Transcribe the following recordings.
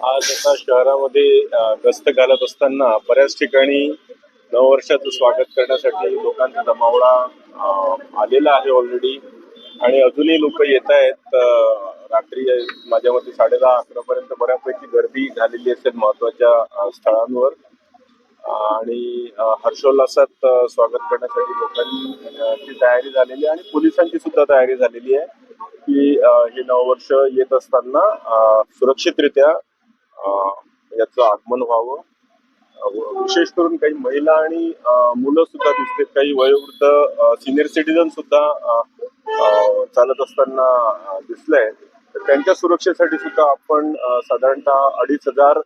आज आता शहरामध्ये गस्त घालत असताना बऱ्याच ठिकाणी नववर्षाचं स्वागत करण्यासाठी लोकांचा जमावडा आलेला आहे ऑलरेडी आणि अजूनही लोक येत आहेत रात्री माझ्या मते साडे दहा अकरा पर्यंत बऱ्यापैकी गर्दी झालेली असेल महत्त्वाच्या स्थळांवर. आणि हर्षोल्लासात स्वागत करण्यासाठी लोकांची तयारी झालेली आहे आणि पोलिसांची सुद्धा तयारी झालेली आहे की हे नववर्ष येत असताना सुरक्षितरित्या याचं आगमन व्हावं. विशेष करून काही महिला आणि मुलं सुद्धा दिसतात. काही वयोवृद्ध सिनियर सिटीजन सुद्धा चालत असताना दिसलंय. तर त्यांच्या सुरक्षेसाठी सुद्धा आपण साधारणतः अडीच हजार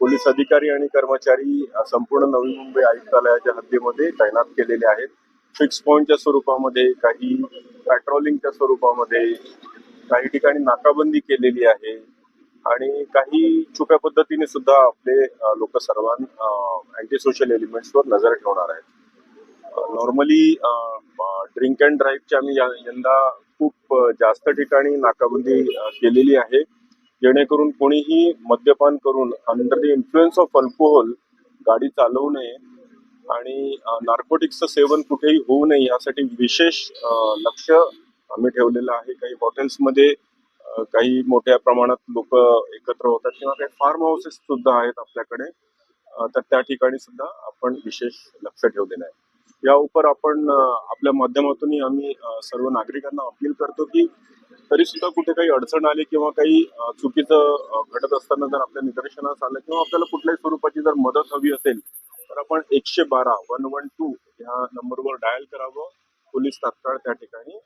पोलीस अधिकारी आणि कर्मचारी संपूर्ण नवी मुंबई आयुक्तालयाच्या हद्दीमध्ये तैनात केलेले आहेत. फिक्स पॉईंटच्या स्वरूपामध्ये काही पॅट्रोलिंगच्या स्वरूपामध्ये काही ठिकाणी नाकाबंदी केलेली आहे. आणि काही छुप्या पद्धतीने सुद्धा आपले लोक सर्वां अँटी सोशल एलिमेंट्सवर नजर ठेवणार आहेत. नॉर्मली ड्रिंक अँड ड्राईव्हची आम्ही या- यंदा खूप जास्त ठिकाणी नाकाबंदी केलेली आहे. जेणेकरून कोणीही मद्यपान करून under the influence of alcohol गाडी चालवू नये आणि नार्कोटिक्सचं सेवन कुठेही होऊ नये यासाठी विशेष लक्ष आम्ही ठेवलेलं आहे. काही हॉटेल्समध्ये काही मोठ्या प्रमाणात लोक एकत्र होतात किंवा काही फार्म हाऊसेस सुद्धा आहेत आपल्याकडे. तर त्या ठिकाणी सुद्धा आपण विशेष लक्ष ठेवलेलं आहे. या उपर आपण आपल्या माध्यमातूनही आम्ही सर्व नागरिकांना अपील करतो की तरी सुद्धा कुठे काही अडचण आली किंवा काही चुकीचं घडत असताना जर आपल्या निदर्शनास आलं किंवा आपल्याला कुठल्याही स्वरूपाची जर मदत हवी असेल तर आपण एकशे बारा वन वन टू ह्या नंबरवर डायल करावं. पोलीस तात्काळ त्या ठिकाणी